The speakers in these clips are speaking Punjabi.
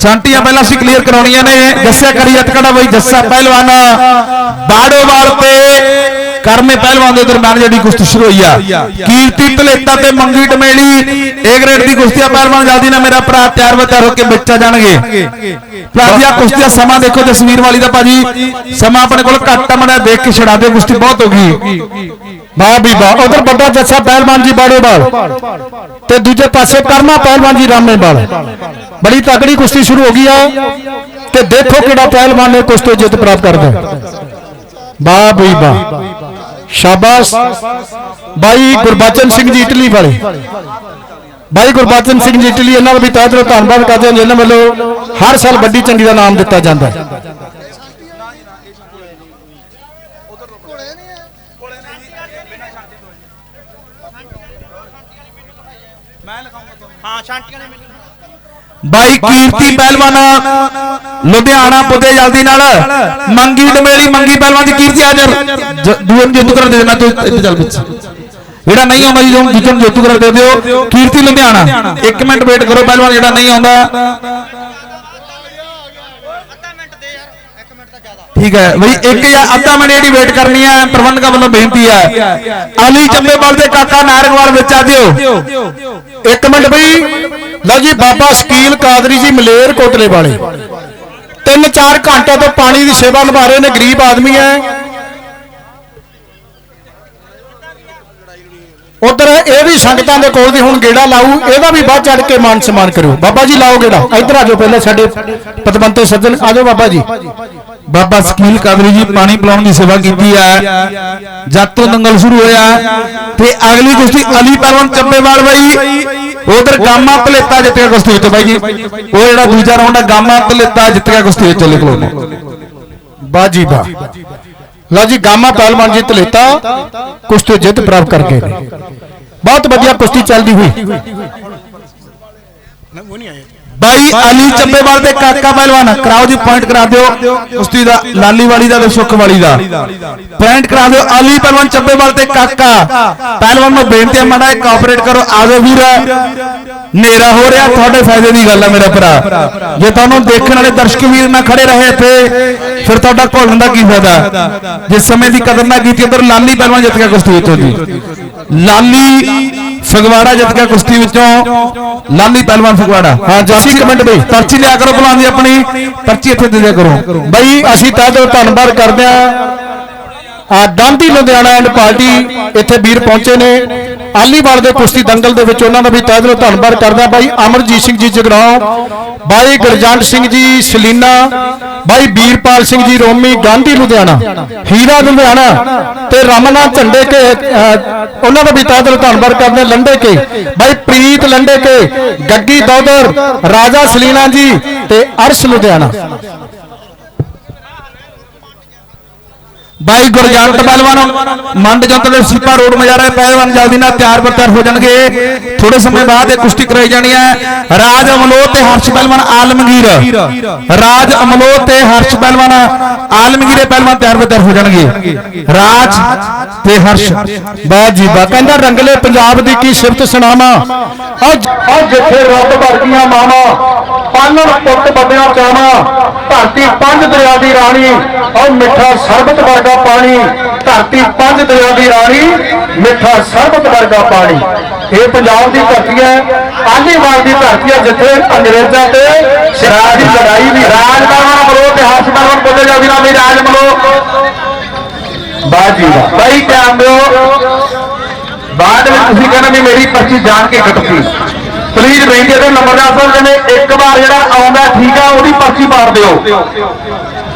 ਛਾਂਟੀਆਂ ਪਹਿਲਾਂ ਅਸੀਂ ਕਲੀਅਰ ਕਰਾਉਣੀਆਂ ਨੇ। ਜੱਸਿਆ ਕਰੀ ਅਟਕੜਾ ਬਈ ਜੱਸਾ ਪਹਿਲਵਾਨ। ਬਾੜੋਵਾਲ ਤੇ ਕਰਮੇ ਪਹਿਲਵਾਨ ਦੇ ਦਰਮਿਆਨ ਜਿਹੜੀ ਕੁਸ਼ਤੀ ਸ਼ੁਰੂ ਹੋਈ ਆ। ਕੀਰਤੀ ਧਲੇਤਾ ਤੇ ਮੰਗੀ ਟਮੇਲੀ। ਏ ਗ੍ਰੇਡ ਦੀ ਕੁਸ਼ਤੀ ਆ, ਪਹਿਲਵਾਨ ਜਲਦੀ ਨਾਲ ਮੇਰਾ ਭਰਾ ਤਿਆਰ ਵਾ ਹੋ ਕੇ ਬੱਚਾ ਜਾਣਗੇ। ਭਰਾਜੀਆ ਕੁਸ਼ਤੀ ਦਾ ਸਮਾਂ ਦੇਖੋ ਜਸਵੀਰ ਵਾਲੀ ਦਾ ਭਾਜੀ। ਸਮਾਂ ਆਪਣੇ ਕੋਲ ਘੱਟ ਆ, ਮੜਾ ਦੇਖ ਕੇ ਛੜਾ ਦੇ ਕੁਸ਼ਤੀ ਬਹੁਤ ਹੋ ਗਈ। ਵਾਹ ਵੀ ਵਾਹ ਉਧਰ ਵੱਡਾ ਜੱਸਾ ਪਹਿਲਵਾਨ ਜੀ ਬਾੜੇਵਾਲ ਤੇ ਦੂਜੇ ਪਾਸੇ ਕਰਮਾ ਪਹਿਲਵਾਨ ਜੀ ਰਾਮੇਵਾਲ ਬੜੀ ਤਕੜੀ ਕੁਸ਼ਤੀ ਸ਼ੁਰੂ ਹੋ ਗਈ ਆ। ਤੇ ਦੇਖੋ ਕਿਹੜਾ ਪਹਿਲਵਾਨ ਨੇ ਕੁਸ਼ਤੀ ਜਿੱਤ ਪ੍ਰਾਪਤ ਕਰਦਾ ਵਾਹ ਬਈ ਵਾਹ ਸ਼ਾਬਾਸ਼। ਬਾਈ ਗੁਰਬਚਨ ਸਿੰਘ ਜੀ ਇਟਲੀ ਵਾਲੇ। ਬਾਈ ਗੁਰਬਚਨ ਸਿੰਘ ਜੀ ਇਟਲੀ, ਇਹਨਾਂ ਦਾ ਵੀ ਤਹਿ ਦਿਲੋਂ ਧੰਨਵਾਦ ਕਰਦੇ ਹਾਂ ਜਿਨ੍ਹਾਂ ਵੱਲੋਂ ਹਰ ਸਾਲ ਵੱਡੀ ਚੰਡੀ ਦਾ ਨਾਮ ਦਿੱਤਾ ਜਾਂਦਾ ਹੈ। ਹਾਂ ਛਾਂਟੀਆਂ ਨੇ ਮੈਨੂੰ ਬਾਈ ਕੀਰਤੀ ਪਹਿਲਵਾਨ ਲੁਧਿਆਣਾ ਪੁੱਤੇ ਜਲਦੀ ਨਾਲ। ਮੰਗੀ ਡਮੇਲੀ ਮੰਗੀ ਪਹਿਲਵਾਨ ਦੀ ਕੀਰਤੀ ਹਾਜ਼ਰ। ਜ- ਦੂਏ ਨੂੰ ਜੇਤੂ ਕਰ ਦੇ ਦੇਣਾ ਤੂੰ ਇੱਥੇ ਚੱਲ ਪਿੱਛੇ। ਜਿਹੜਾ ਨਹੀਂ ਆਉਂਦਾ ਜੀ ਉਹਨੂੰ ਦੂਜੇ ਨੂੰ ਜੇਤੂ ਕਰ ਦੇ ਦਿਓ। ਕੀਰਤੀ ਲੁਧਿਆਣਾ ਇੱਕ ਮਿੰਟ ਵੇਟ ਕਰੋ ਪਹਿਲਵਾਨ ਜਿਹੜਾ ਨਹੀਂ ਆਉਂਦਾ ਅੱਧਾ ਮਿੰਟ ਦੇ ਯਾਰ 1 ਮਿੰਟ ਤਾਂ ਜ਼ਿਆਦਾ ਠੀਕ ਹੈ। ਬਈ ਇੱਕ ਜਾਂ ਅੱਧਾ ਮਿੰਟ ਜਿਹੜੀ ਵੇਟ ਕਰਨੀ ਹੈ ਪ੍ਰਬੰਧਕਾਂ ਵੱਲੋਂ ਬੇਨਤੀ ਹੈ। ਅਲੀ ਚੱਬੇਵਾਲ ਤੇ ਕਾਕਾ ਨਾਰੰਗਵਾਲ ਵਿੱਚ ਆ ਦਿਓ। ਇੱਕ ਮਿੰਟ ਬਈ। ਲਓ ਜੀ ਬਾਬਾ ਸਕੀਲ ਕਾਦਰੀ ਜੀ ਮਲੇਰ ਕੋਟਲੇ ਵਾਲੇ। ਤਿੰਨ ਚਾਰ ਘੰਟੇ ਤੋਂ ਪਾਣੀ ਦੀ ਸੇਵਾ ਨਿਭਾ ਰਹੇ ਨੇ ਗਰੀਬ ਆਦਮੀ ਹੈ। ਉਧਰ ਇਹ ਵੀ ਸੰਗਤਾਂ ਦੇ ਕੋਲ ਦੀ ਹੁਣ ਗੇੜਾ ਲਾਊ ਇਹਦਾ ਵੀ ਬਾਅਦ ਚੜ ਕੇ ਮਾਨ ਸਨਮਾਨ ਕਰਿਓ। ਬਾਬਾ ਜੀ ਲਾਓ ਗੇੜਾ। ਇੱਧਰ ਆ ਜਾਓ ਪਹਿਲਾਂ ਸਾਡੇ ਪਤਵੰਤੇ ਸੱਜਣ। ਆ ਜਾਓ ਬਾਬਾ ਜੀ। ਬਾਬਾ ਸਕੀਲ ਕਾਦਰੀ ਜੀ ਪਾਣੀ ਪਿਲਾਉਣ ਦੀ ਸੇਵਾ ਕੀਤੀ ਹੈ ਜਦ ਤੋਂ ਦੰਗਲ ਸ਼ੁਰੂ ਹੋਇਆ ਤੇ ਅਗਲੀ ਕੁਸ਼ਤੀ ਅਲੀ ਪਹਿਲਵਾਨ ਚੱਬੇਵਾਲ ਬਈ। ਉਧਰ ਗਾਮਾ ਪਲੇਤਾ ਜਿੱਤਿਆ ਕੁਸ਼ਤੀ ਵਿੱਚ ਬਾਈ ਜੀ। ਉਹ ਜਿਹੜਾ ਦੂਜਾ ਰਾਉਂਡ ਹੈ ਗਾਮਾ ਪਲੇਤਾ ਜਿੱਤ ਗਿਆ ਕੁਸ਼ਤੀ ਵਿੱਚ ਲਿਖ ਲਓ ਬਾਜੀ ਬਾ। ਲਓ ਜੀ, ਗਾਮਾ ਪਹਿਲਵਾਨ ਜੀ ਧਲੇਤਾ, ਕੁਸ਼ਤੀ ਜਿੱਤ ਪ੍ਰਾਪਤ ਕਰ ਗਏ ਬਹੁਤ ਵਧੀਆ ਕੁਸ਼ਤੀ ਚੱਲਦੀ ਹੋਈ। ਬਾਈ ਅਲੀ ਚੱਬੇਵਾਲ ਤੇ ਕਾਕਾ ਪਹਿਲਵਾਨ, ਕਰਾਓ ਜੀ ਪੁਆਇੰਟ ਕਰਾ ਦਿਓ। ਕੁਸ਼ਤੀ ਦਾ ਲਾਲੀ ਵਾਲੀ ਦਾ ਤੇ ਸੁੱਖ ਵਾਲੀ ਦਾ। ਪੁਆਇੰਟ ਕਰਾ ਦਿਓ। ਅਲੀ ਪਹਿਲਵਾਨ ਚੱਬੇਵਾਲ ਤੇ ਕਾਕਾ। ਪਹਿਲਵਾਨ ਨੂੰ ਬੇਨਤੀ ਹੈ, ਮਾੜਾ ਕੋਆਪਰੇਟ ਕਰੋ। ਆਜੋ ਵੀਰ। ਹਨੇਰਾ ਹੋ ਰਿਹਾ। ਤੁਹਾਡੇ ਫਾਇਦੇ ਦੀ ਗੱਲ ਹੈ ਮੇਰਾ ਭਰਾ। ਜੇ ਤੁਹਾਨੂੰ ਦੇਖਣ ਵਾਲੇ ਦਰਸ਼ਕ ਵੀਰ ਨਾ ਖੜੇ ਰਹੇ ਇੱਥੇ, ਫਿਰ ਤੁਹਾਡਾ ਘੋਲਣ ਦਾ ਕੀ ਫਾਇਦਾ? ਜੇ ਸਮੇਂ ਦੀ ਕਦਰ ਨਾ ਕੀਤੀ, ਉਧਰ ਲਾਲੀ ਪਹਿਲਵਾਨ ਜਿੱਤ ਗਿਆ ਕੁਸ਼ਤੀ ਵਿੱਚੋਂ ਜੀ। ਲਾਲੀ ਫਗਵਾੜਾ ਜਿੱਤ ਗਿਆ ਕੁਸ਼ਤੀ ਵਿੱਚੋਂ ਲਾਲੀ ਪਹਿਲਵਾਨ ਫਗਵਾੜਾ। ਹਾਂ ਜੱਸੀ ਕਮੈਂਟ ਬਈ ਪਰਚੀ ਲਿਆ ਕਰੋ ਭਲਵਾਨ ਦੀ ਆਪਣੀ ਪਰਚੀ ਇੱਥੇ ਦੇ ਦਿਆ ਕਰੋ। ਬਈ ਅਸੀਂ ਤਾਂ ਧੰਨਵਾਦ ਕਰਦੇ ਆ ਗਾਂਧੀ ਲੁਧਿਆਣਾ ਐਂਡ ਪਾਰਟੀ ਇੱਥੇ ਵੀਰ ਪਹੁੰਚੇ ਨੇ। ਆਲੀਵਾਲ ਦੇ ਕੁਸ਼ਤੀ ਦੰਗਲ ਦੇ ਵਿੱਚ ਉਹਨਾਂ ਦਾ ਵੀ ਤਹਿ ਦਿਲੋਂ ਧੰਨਵਾਦ ਕਰਦਾ ਬਾਈ ਅਮਰਜੀਤ ਸਿੰਘ ਜੀ ਜਗਰਾਉਂ, ਬਾਈ ਗੁਰਜੰਟ ਸਿੰਘ ਜੀ ਸਲੀਨਾ, ਬਾਈ ਵੀਰਪਾਲ ਸਿੰਘ ਜੀ ਰੋਮੀ, ਗਾਂਧੀ ਲੁਧਿਆਣਾ, ਹੀਰਾ ਲੁਧਿਆਣਾ ਤੇ ਰਮਨਾ ਝੰਡੇ ਕੇ ਉਹਨਾਂ ਦਾ ਵੀ ਤਹਿ ਦਿਲੋਂ ਧੰਨਵਾਦ ਕਰਦੇ ਲੰਡੇ ਕੇ ਬਾਈ ਪ੍ਰੀਤ ਲੰਡੇ ਕੇ ਗੱਗੀ ਦੌਦਰ, ਰਾਜਾ ਸਲੀਨਾ ਜੀ ਤੇ ਅਰਸ਼ ਲੁਧਿਆਣਾ। ਬਾਈ ਗੁਰਜੰਟ ਪਹਿਲਵਾਨ ਮੰਡ ਜੰਤਲੇ ਦੇ ਰੋਡ ਮਜਾਰਾ ਪਹਿਲਵਾਨ ਜਲਦੀ ਨਾਲ ਤਿਆਰ ਬਰ ਹੋ ਜਾਣਗੇ। ਥੋੜੇ ਸਮੇਂ ਬਾਅਦ ਇਹ ਕੁਸ਼ਤੀ ਕਰਾਈ ਜਾਣੀ ਹੈ। ਰਾਜ ਅਮਲੋਹ ਤੇ ਹਰਸ਼ ਪਹਿਲਵਾਨ ਆਲਮਗੀਰ। ਰਾਜ ਅਮਲੋਹ ਤੇ ਹਰਸ਼ ਪਹਿਲਵਾਨ ਆਲਮਗੀਰੇ ਪਹਿਲਵਾਨ ਤਿਆਰ ਬਰ ਹੋ ਜਾਣਗੇ। ਰਾਜ ਤੇ ਹਰਸ਼। ਬਾਹ ਜੀ, ਬਾ ਕਹਿੰਦਾ ਰੰਗਲੇ ਪੰਜਾਬ ਦੀ ਕੀ ਸਿਫਤ ਸੁਣਾਵਾਂ? ਅੱਜ ਜਿੱਥੇ ਰੱਬ ਵਰਗੀਆਂ ਮਾਵਾਂ ਪਾਲਣ ਪੁੱਤ ਬੰਦਿਆਂ ਚਾਵਾਂ, ਧਰਤੀ ਪੰਜ ਦਰਿਆ ਦੀ ਰਾਣੀ, ਔਰ ਮਿੱਠਾ ਸਰਬਤ ਵਰਗਾ ਪਾਣੀ ਧਰਤੀ ਪੰਜ ਦਰਿਆ ਦੀ ਰਾਣੀ ਮਿੱਠਾ ਸਰਬਤ ਵਰਗਾ ਪਾਣੀ। ਇਹ ਪੰਜਾਬ ਦੀ ਧਰਤੀ ਹੈ ਆਲੀਵਾਲ ਦੀ ਧਰਤੀ ਹੈ ਜਿੱਥੇ ਅੰਗਰੇਜ਼ਾਂ ਤੇ ਸਿਰਾਜ ਦੀ ਲੜਾਈ ਵੀ ਰਾਜ ਬਲਵਾਨ ਮਲੋ ਤੇ ਬਲਵਾਨ ਬੋਲੇ ਜਾਂਦੀ ਨਾ ਵੀ ਰਾਜ ਮਲੋ ਬਾਜੀ ਦਾ। ਬਾਈ ਧਿਆਨ ਦਿਓ। ਬਾਅਦ ਵਿੱਚ ਤੁਸੀਂ ਕਹਿੰਦੇ ਵੀ ਮੇਰੀ ਪਰਚੀ ਜਾਣ ਕੇ ਕੱਟਤੀ ਪਲੀਜ਼ ਬੇਨਤੀ ਹੈ ਨੰਬਰਦਾਰ ਸਾਹਿਬ ਕਹਿੰਦੇ ਇੱਕ ਵਾਰ ਜਿਹੜਾ ਆਉਂਦਾ ਠੀਕ ਆ ਉਹਦੀ ਪਰਚੀ ਮਾਰ ਦਿਓ।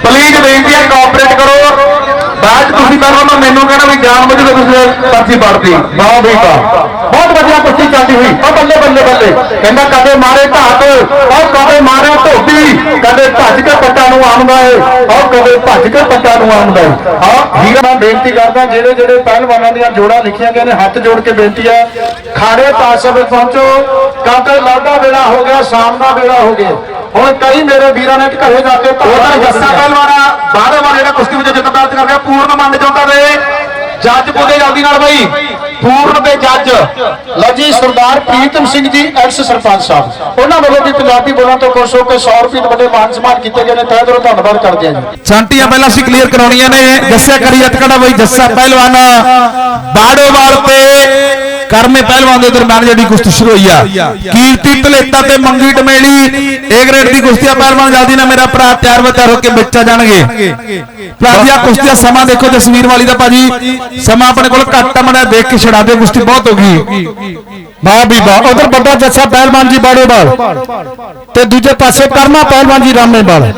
ਪਲੀਜ਼ ਬੇਨਤੀ ਹੈ ਕੋਆਪਰੇਟ ਕਰੋ। ਬਾਅਦ ਤੁਸੀਂ ਕਹਿੰਦੇ ਮੈਨੂੰ ਕਹਿੰਦਾ ਵੀ ਜਾਣ ਬੁੱਝ ਕੇ ਤੁਸੀਂ ਪਰਚੀ ਪਾੜਤੀ। ਵਾਹ ਬਈ ਵਾਹ ਬਹੁਤ ਵਧੀਆ ਕੁਸ਼ਤੀ ਚੱਲਦੀ ਹੋਈ। ਉਹ ਬੱਲੇ ਬੱਲੇ ਬੱਲੇ। ਕਹਿੰਦਾ ਕਦੇ ਮਾਰੇ ਘਾਟ, ਉਹ ਕਦੇ ਮਾਰੇ ਧੋਬੀ ਕਦੇ ਭੱਜ ਕੇ ਪੱਟਾਂ ਨੂੰ ਆਉਂਦਾ ਏ, ਉਹ ਕਦੇ ਭੱਜ ਕੇ ਪੱਟਾਂ ਨੂੰ ਆਉਂਦਾ ਏ। ਆ ਵੀਰ ਮੈਂ ਬੇਨਤੀ ਕਰਦਾ, ਜਿਹੜੇ ਜਿਹੜੇ ਪਹਿਲਵਾਨਾਂ ਦੀਆਂ ਜੋੜਾਂ ਲਿਖੀਆਂ ਗਈਆਂ ਨੇ, ਹੱਥ ਜੋੜ ਕੇ ਬੇਨਤੀ ਹੈ ਖਾੜੇ ਪਾਸੇ ਪਹੁੰਚੋ। ਕਿਉਂਕਿ ਲਾਡਾ ਵੇਲਾ ਹੋ ਗਿਆ, ਸ਼ਾਮ ਦਾ ਵੇਲਾ ਹੋ ਗਿਆ। ਹੁਣ ਕਈ ਮੇਰੇ ਵੀਰਾਂ ਨੇ ਘਰੇ ਜਾ ਕੇ ਉਹਦਾ ਜੱਸਾ ਪਹਿਲਵਾਨ ਬਾਹਰੋਂ ਵਾਲਾ ਜਿਹੜਾ ਕੁਸ਼ਤੀ ਵਿੱਚ ਜਿੱਤ ਪ੍ਰਾਪਤ ਕਰ ਗਿਆ ਪੂਰਨ ਮੰਡ ਚੌਂਕਾ ਦੇ। ਜੱਜ ਪੁੱਜੇ ਜਲਦੀ ਨਾਲ ਬਾਈ। ਪੂਰਨ ਦੇ ਜੱਜ। ਲਓ ਜੀ ਸਰਦਾਰ ਪ੍ਰੀਤਮ ਸਿੰਘ ਜੀ ਐਕਸ ਸਰਪੰਚ ਸਾਹਿਬ। ਉਹਨਾਂ ਵੱਲੋਂ ਵੀ ਪੰਜਾਬੀ ਬੋਲਾਂ ਤੋਂ ਖੁਸ਼ ਹੋ ਕੇ 100 ਰੁਪਏ ਦੇ ਵੱਡੇ ਮਾਨ ਸਨਮਾਨ ਕੀਤੇ ਗਏ ਨੇ। ਤਹਿ ਦਿਲੋਂ ਧੰਨਵਾਦ ਕਰਦੇ ਹਾਂ ਜੀ। ਛਾਂਟੀਆਂ ਪਹਿਲਾਂ ਅਸੀਂ ਕਲੀਅਰ ਕਰਾਉਣੀਆਂ ਨੇ। ਜੱਸਾ ਕਰੀ ਅਟਕੜਾ ਬਈ ਜੱਸਾ ਪਹਿਲਵਾਨ ਬਾੜੋਵਾਲ ਕਰਮੇ ਪਹਿਲਵਾਨ ਦੇ ਦਰਮਿਆਨ ਜਿਹੜੀ ਕੁਸ਼ਤੀ ਸ਼ੁਰੂ ਹੋਈ ਆ। ਕੀਰਤੀ ਧਲੇਤਾ ਤੇ ਮੰਗੀ ਡਮੇਲੀ ਏ ਗ੍ਰੇਡ ਦੀ ਕੁਸ਼ਤੀ ਆ ਪਹਿਲਵਾਨ ਜਲਦੀ ਨਾਲ ਮੇਰਾ ਭਰਾ ਤਿਆਰ ਬਰ ਤਿਆਰ ਹੋ ਕੇ ਵਿੱਚਾ ਜਾਣਗੇ। ਆ ਕੁਸ਼ਤੀ ਦਾ ਸਮਾਂ ਦੇਖੋ ਜਸਵੀਰ ਵਾਲੀ ਦਾ ਭਾਜੀ। ਸਮਾਂ ਆਪਣੇ ਕੋਲ ਘੱਟ ਆ ਮੜਾ ਦੇਖ ਕੇ ਛੜਾ ਦਿਓ ਕੁਸ਼ਤੀ ਬਹੁਤ ਹੋ ਗਈ। ਵਾਹ ਵੀ ਵਾਹ ਉਧਰ ਵੱਡਾ ਜੱਸਾ ਪਹਿਲਵਾਨ ਜੀ ਬਾੜੇਵਾਲ। ਤੇ ਦੂਜੇ ਪਾਸੇ ਕਰਮਾ ਪਹਿਲਵਾਨ ਜੀ ਰਾਮੇਵਾਲ।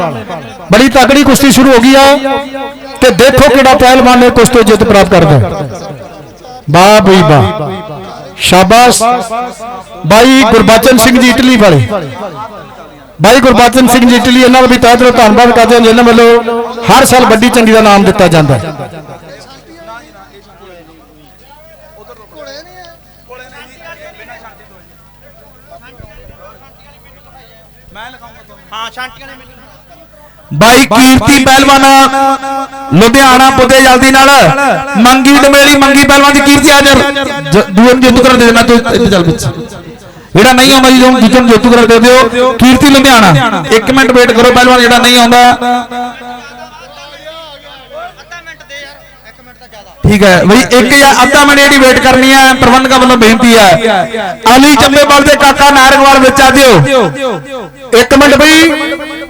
ਬੜੀ ਤਕੜੀ ਕੁਸ਼ਤੀ ਸ਼ੁਰੂ ਹੋ ਗਈ ਆ। ਤੇ ਦੇਖੋ ਕਿਹੜਾ ਪਹਿਲਵਾਨ ਨੇ ਕੁਸ਼ਤੀ ਜਿੱਤ ਪ੍ਰਾਪਤ ਕਰਦਾ। ਵਾਹ ਵੀ ਵਾਹ। ਸ਼ਾਬਾਸ਼। ਬਾਈ ਗੁਰਬਚਨ ਸਿੰਘ ਜੀ ਇਟਲੀ ਵਾਲੇ। ਬਾਈ ਗੁਰਬਚਨ ਸਿੰਘ ਜੀ ਇਟਲੀ ਇਹਨਾਂ ਦਾ ਵੀ ਤਹਿ ਦਿਲੋਂ ਧੰਨਵਾਦ ਕਰਦੇ ਹਾਂ ਜਿਨ੍ਹਾਂ ਵੱਲੋਂ ਹਰ ਸਾਲ ਵੱਡੀ ਚੰਡੀ ਦਾ ਨਾਮ ਦਿੱਤਾ ਜਾਂਦਾ ਹੈ। ਹਾਂ ਛਾਂਟੀਆਂ ਨੇ ਮੈਨੂੰ ਬਾਈ ਕੀਰਤੀ ਪਹਿਲਵਾਨ ਲੁਧਿਆਣਾ ਪੁੱਜੇ ਜਲਦੀ ਨਾਲ। ਮੰਗੀ ਡਮੇਲੀ ਮੰਗੀ ਪਹਿਲਵਾਨ ਦੀ ਕੀਰਤੀ ਹਾਜ਼ਰ। ਜ- ਦੂਏ ਜੇਤੂ ਕਰ ਦੇ ਦੇਣਾ ਤੂੰ ਇੱਥੇ ਚੱਲ ਪਿੱਛੇ। ਜਿਹੜਾ ਨਹੀਂ ਆਉਂਦਾ ਜੀ ਉਹਨੂੰ ਦੂਜੇ ਨੂੰ ਦੇ ਦਿਓ, ਕੀਰਤੀ ਲੁਧਿਆਣਾ। 1 ਮਿੰਟ ਵੇਟ ਕਰੋ, ਪਹਿਲਵਾਨ ਜਿਹੜਾ ਨਹੀਂ ਆਉਂਦਾ। ਠੀਕ ਹੈ, ਬਈ ਇੱਕ ਜਾਂ ਅੱਧਾ ਮਿੰਟ ਜਿਹੜੀ ਵੇਟ ਕਰਨੀ ਹੈ, ਪ੍ਰਬੰਧਕਾਂ ਵੱਲੋਂ ਬੇਨਤੀ ਹੈ। ਅਲੀ ਚੱਬੇਵਾਲ ਦੇ ਕਾਕਾ ਨਾਰਗਵਾਲ ਵਿੱਚ ਆ ਦਿਓ ਇੱਕ ਮਿੰਟ ਬਈ।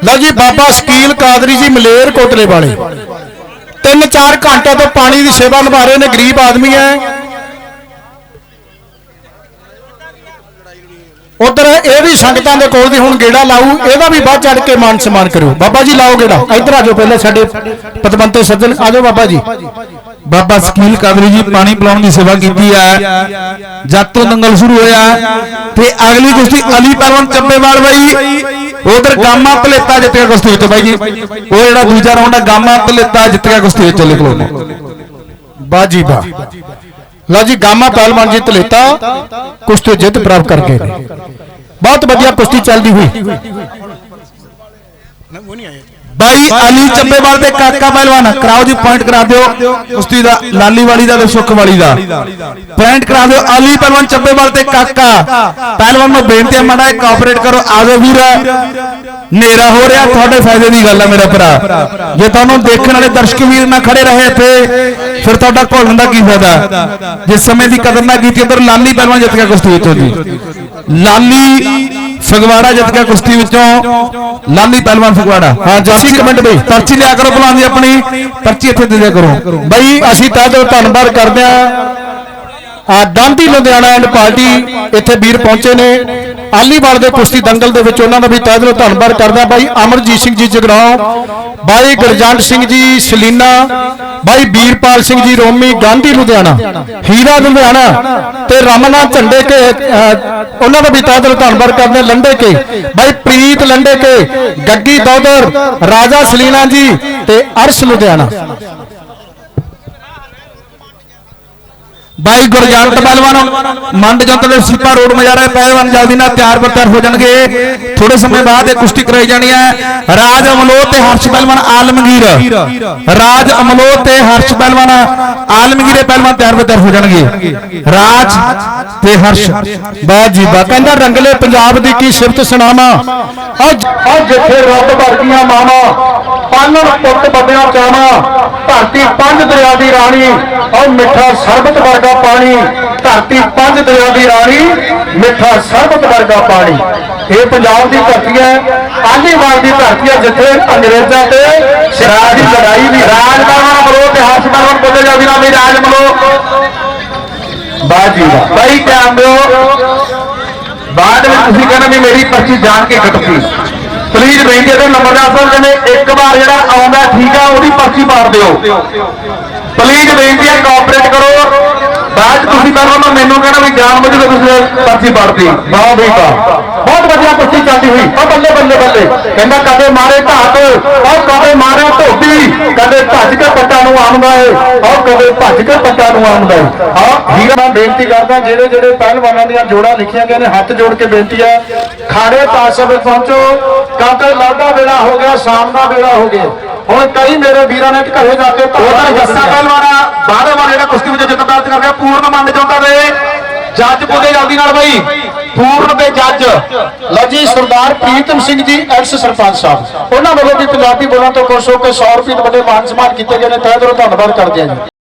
ਲਓ ਜੀ, ਬਾਬਾ ਸ਼ਕੀਲ ਕਾਦਰੀ ਜੀ ਮਲੇਰ ਕੋਟਲੇ ਵਾਲੇ। ਤਿੰਨ ਚਾਰ ਘੰਟੇ ਤੋਂ ਪਾਣੀ ਦੀ ਸੇਵਾ ਨਿਭਾ ਰਹੇ ਨੇ, ਗਰੀਬ ਆਦਮੀ ਹੈ। ਉਧਰ ਇਹ ਵੀ ਸੰਗਤਾਂ ਦੇ ਕੋਲ ਦੀ ਹੁਣ ਗੇੜਾ ਲਾਊ ਇਹਦਾ ਵੀ ਬਾਅਦ ਚੜ ਕੇ ਮਾਨ ਸਨਮਾਨ ਕਰਿਓ। ਬਾਬਾ ਜੀ ਲਾਓ ਗੇੜਾ। ਇੱਧਰ ਆ ਜਾਓ ਪਹਿਲੇ ਸਾਡੇ ਪਤਵੰਤੇ ਸੱਜਣ। ਆ ਜਾਓ ਬਾਬਾ ਜੀ। ਬਾਬਾ ਸਕੀਲ ਕਾਦਰੀ ਜੀ ਪਾਣੀ ਪਿਲਾਉਣ ਦੀ ਸੇਵਾ ਕੀਤੀ ਹੈ ਜਦ ਤੋਂ ਦੰਗਲ ਸ਼ੁਰੂ ਹੋਇਆ ਤੇ ਅਗਲੀ ਕੁਸ਼ਤੀ ਅਲੀ ਪਹਿਲਵਾਨ ਚੱਬੇਵਾਲ ਬਾਈ। ਉਧਰ ਗਾਮਾ ਭਲੇਤਾ ਜਿੱਤ ਗਿਆ ਕੁਸ਼ਤੀ ਵਿੱਚ ਬਾਈ ਜੀ। ਉਹ ਜਿਹੜਾ ਦੂਜਾ ਰਾਉਂਡ ਹੈ ਗਾਮਾ ਭਲੇਤਾ ਜਿੱਤ ਗਿਆ ਕੁਸ਼ਤੀ ਵਿੱਚ ਲਿਖ ਲਓ ਬਾਜੀ ਬਾ। ਲਓ ਜੀ ਗਾਮਾ ਪਹਿਲਵਾਨ ਜੀ ਧਲੇਤਾ ਕੁਸ਼ਤੀ ਜਿੱਤ ਪ੍ਰਾਪਤ ਕਰ ਗਏ ਬਹੁਤ ਵਧੀਆ ਕੁਸ਼ਤੀ ਚੱਲਦੀ ਹੋਈ। ਬਾਈ ਅਲੀ ਚੱਬੇਵਾਲ ਤੇ ਕਾਕਾ ਪਹਿਲਵਾਨ। ਕਰਾਓ ਜੀ ਪੁਆਇੰਟ ਕਰਾ ਦਿਓ। ਕੁਸ਼ਤੀ ਦਾ ਲਾਲੀ ਵਾਲੀ ਦਾ ਤੇ ਸੁੱਖ ਵਾਲੀ ਦਾ। ਪੁਆਇੰਟ ਕਰਾ ਦਿਓ। ਅਲੀ ਪਹਿਲਵਾਨ ਚੱਬੇਵਾਲ ਤੇ ਕਾਕਾ। ਪਹਿਲਵਾਨ ਨੂੰ ਬੇਨਤੀ ਹੈ ਮਾੜਾ ਕੋਆਪਰੇਟ ਕਰੋ। ਆਜੋ ਵੀਰ। ਹਨੇਰਾ ਹੋ ਰਿਹਾ ਤੁਹਾਡੇ ਫਾਇਦੇ ਦੀ ਗੱਲ ਹੈ ਮੇਰਾ ਭਰਾ। ਜੇ ਤੁਹਾਨੂੰ ਦੇਖਣ ਵਾਲੇ ਦਰਸ਼ਕ ਵੀਰ ਨਾ ਖੜੇ ਰਹੇ ਇੱਥੇ ਫਿਰ ਤੁਹਾਡਾ ਘੋਲਣ ਦਾ ਕੀ ਫਾਇਦਾ? ਜੇ ਸਮੇਂ ਦੀ ਕਦਰ ਨਾ ਕੀਤੀ ਉਧਰ ਲਾਲੀ ਪਹਿਲਵਾਨ ਜਿੱਤ ਗਿਆ ਕੁਸ਼ਤੀ ਵਿੱਚੋਂ ਜੀ। ਲਾਲੀ ਫਗਵਾੜਾ ਜਿੱਤ ਗਿਆ ਕੁਸ਼ਤੀ ਵਿੱਚੋਂ ਲਾਲੀ ਪਹਿਲਵਾਨ ਫਗਵਾੜਾ। ਹਾਂ ਜੱਸੀ ਕਮੈਂਟ ਬਈ। ਪਰਚੀ ਲਿਆ ਕਰੋ ਭਲਵਾਨ ਦੀ ਆਪਣੀ। ਪਰਚੀ ਇੱਥੇ ਦੇ ਦਿਆ ਕਰੋ। ਬਈ ਅਸੀਂ ਤਾਂ ਤੋਂ ਧੰਨਵਾਦ ਕਰਦੇ ਆ ਗਾਂਧੀ ਲੁਧਿਆਣਾ ਐਂਡ ਪਾਰਟੀ ਇੱਥੇ ਵੀਰ ਪਹੁੰਚੇ ਨੇ। ਆਲੀਵਾਲ ਦੇ ਕੁਸ਼ਤੀ ਦੰਗਲ ਦੇ ਵਿੱਚ ਉਹਨਾਂ ਦਾ ਵੀ ਤਹਿ ਦਿਲੋਂ ਧੰਨਵਾਦ ਕਰਦਾ ਬਾਈ ਅਮਰਜੀਤ ਸਿੰਘ ਜੀ ਜਗਰਾਉਂ, ਬਾਈ ਗੁਰਜੰਟ ਸਿੰਘ ਜੀ ਸਲੀਨਾ, ਬਾਈ ਵੀਰਪਾਲ ਸਿੰਘ ਜੀ ਰੋਮੀ, ਗਾਂਧੀ ਲੁਧਿਆਣਾ, ਹੀਰਾ ਲੁਧਿਆਣਾ ਤੇ ਰਮਨਾ ਝੰਡੇ ਕੇ ਉਹਨਾਂ ਦਾ ਵੀ ਤਹਿ ਦਿਲੋਂ ਧੰਨਵਾਦ ਕਰਦੇ ਲੰਡੇ ਕੇ ਬਾਈ ਪ੍ਰੀਤ ਲੰਡੇ ਕੇ ਗੱਗੀ ਦੌਦਰ, ਰਾਜਾ ਸਲੀਨਾ ਜੀ ਤੇ ਅਰਸ਼ ਲੁਧਿਆਣਾ। ਬਾਈ ਗੁਰਜੰਟ ਪਹਿਲਵਾਨ ਮੰਡ ਜੰਤ ਸੀਪਾ ਰੋਡ ਮਜਾਰਾ ਪਹਿਲਵਾਨ ਜਲਦੀ ਨਾਲ ਤਿਆਰ ਬਰ ਹੋ ਜਾਣਗੇ। ਥੋੜੇ ਸਮੇਂ ਬਾਅਦ ਇਹ ਕੁਸ਼ਤੀ ਕਰਾਈ ਜਾਣੀ ਹੈ। ਰਾਜ ਅਮਲੋਹ ਤੇ ਹਰਸ਼ ਪਹਿਲਵਾਨ ਆਲਮਗੀਰ। ਰਾਜ ਅਮਲੋਹ ਤੇ ਹਰਸ਼ ਪਹਿਲਵਾਨ ਆਲਮਗੀਰ ਪਹਿਲਵਾਨ ਤਿਆਰ ਬਰ ਹੋ ਜਾਣਗੇ। ਰਾਜ ਤੇ ਹਰਸ਼। ਬਾਤ ਜੀ, ਬਾ ਕਹਿੰਦਾ ਰੰਗਲੇ ਪੰਜਾਬ ਦੀ ਕੀ ਸਿਫਤ ਸੁਣਾਵਾਂ? ਅੱਜ ਅੱਜ ਜਿੱਥੇ ਰੱਬ ਵਰਗੀਆਂ ਮਾਵਾਂ, ਪਾਲਣ ਪੁੱਤ ਬੰਦਿਆਂ ਚਾਵਾਂ, ਧਰਤੀ ਪੰਜ ਦਰਿਆ ਦੀ ਰਾਣੀ ਔਰ ਮਿੱਠਾ ਸਰਬਤ ਵਰਗਾ ਪਾਣੀ, ਧਰਤੀ ਪੰਜ ਦਰਿਆ ਦੀ ਰਾਣੀ, ਮਿੱਠਾ ਸਰਬਤ ਵਰਗਾ ਪਾਣੀ। ਇਹ ਪੰਜਾਬ ਦੀ ਧਰਤੀ ਹੈ ਆਲੀਵਾਲ ਦੀ ਧਰਤੀ ਹੈ, ਜਿੱਥੇ ਅੰਗਰੇਜ਼ਾਂ ਤੇ ਸਿਰਾਜ ਦੀ ਲੜਾਈ ਵੀ ਰਾਜ ਮਲੋ ਮਲੋ ਤੇ ਹਰਸ਼ ਮਲੋ ਬੋਲੇ ਜਾਂਦੀ ਨਾ, ਵੀ ਰਾਜ ਮਲੋ ਬਾਜੀ ਦਾ। ਬਾਈ ਧਿਆਨ ਦਿਓ। ਬਾਅਦ ਵਿੱਚ ਤੁਸੀਂ ਕਹਿੰਦੇ ਵੀ ਮੇਰੀ ਪਰਚੀ ਜਾਣ ਕੇ ਕੱਟਤੀ ਪਲੀਜ਼ ਬੇਨਤੀ ਹੈ ਨੰਬਰਦਾਰ ਸਾਹਿਬ ਕਹਿੰਦੇ ਇੱਕ ਵਾਰ ਜਿਹੜਾ ਆਉਂਦਾ ਠੀਕ ਆ, ਉਹਦੀ ਪਰਚੀ ਪਾੜ ਦਿਓ। ਪਲੀਜ਼ ਬੇਨਤੀ ਹੈ ਕੋਆਪਰੇਟ ਕਰੋ। ਬਾਅਦ ਤੁਸੀਂ ਕਹਿੰਦੇ ਮੈਨੂੰ ਕਹਿਣਾ ਵੀ ਜਾਣ ਬੁੱਝ ਕੇ ਤੁਸੀਂ ਪਰਚੀ ਪਾੜਤੀ ਵਾਹ ਬਈ ਵਾਹ ਬਹੁਤ ਵਧੀਆ ਕੁਸ਼ਤੀ ਚੱਲਦੀ ਹੋਈ। ਉਹ ਬੱਲੇ ਬੱਲੇ ਬੱਲੇ। ਕਹਿੰਦਾ ਕਦੇ ਮਾਰੇ ਢਾਟ ਔਰ ਕਦੇ ਮਾਰੇ ਧੋਬੀ, ਕਦੇ ਭੱਜ ਕੇ ਪੱਟਾਂ ਨੂੰ ਆਉਂਦਾ ਏ ਔਰ ਕਦੇ ਭੱਜ ਕੇ ਪੱਟਾਂ ਨੂੰ ਆਉਂਦਾ ਏ। ਹਾਂ ਵੀਰ ਮੈਂ ਬੇਨਤੀ ਕਰਦਾ, ਜਿਹੜੇ ਜਿਹੜੇ ਪਹਿਲਵਾਨਾਂ ਦੀਆਂ ਜੋੜਾਂ ਲਿਖੀਆਂ ਗਈਆਂ ਨੇ, ਹੱਥ ਜੋੜ ਕੇ ਬੇਨਤੀ ਹੈ। ਖਾੜੇ ਪਾਸੇ ਵਿੱਚ ਪਹੁੰਚੋ। ਕਿਉਂਕਿ ਲਾਡਾ ਵੇਲਾ ਹੋ ਗਿਆ, ਸ਼ਾਮ ਦਾ ਵੇਲਾ ਹੋ ਗਿਆ। ਹੁਣ ਕਈ ਮੇਰੇ ਵੀਰਾਂ ਨੇ ਘਰੇ ਜਾ ਕੇ ਉਹਦਾ ਜੱਸਾ ਪਹਿਲਵਾਨਾ ਬਾਹਰੇ ਵਾਰ ਜਿਹੜਾ ਕੁਸ਼ਤੀ ਵਿੱਚ ਜਿੱਤ ਪ੍ਰਾਪਤ ਕਰ ਗਿਆ ਪੂਰਨ ਮੰਨ ਚਾਹੁੰਦਾ ਦੇ ਜੱਜ ਪੁੱਜੇ ਜਲਦੀ ਨਾਲ ਬਈ। ਪੂਰਨ ਦੇ ਜੱਜ। ਲਓ ਜੀ ਸਰਦਾਰ ਪ੍ਰੀਤਮ ਸਿੰਘ ਜੀ ਐਕਸ ਸਰਪੰਚ ਸਾਹਿਬ। ਉਹਨਾਂ ਵੱਲੋਂ ਵੀ ਪੰਜਾਬੀ ਬੋਲਣ ਤੋਂ ਖੁਸ਼ ਹੋ ਕੇ 100 ਰੁਪਏ ਦੇ ਵੱਡੇ ਮਾਨ ਸਨਮਾਨ ਕੀਤੇ ਗਏ ਨੇ। ਤਹਿ ਦਿਲੋਂ ਧੰਨਵਾਦ ਕਰਦੇ ਹਾਂ ਜੀ।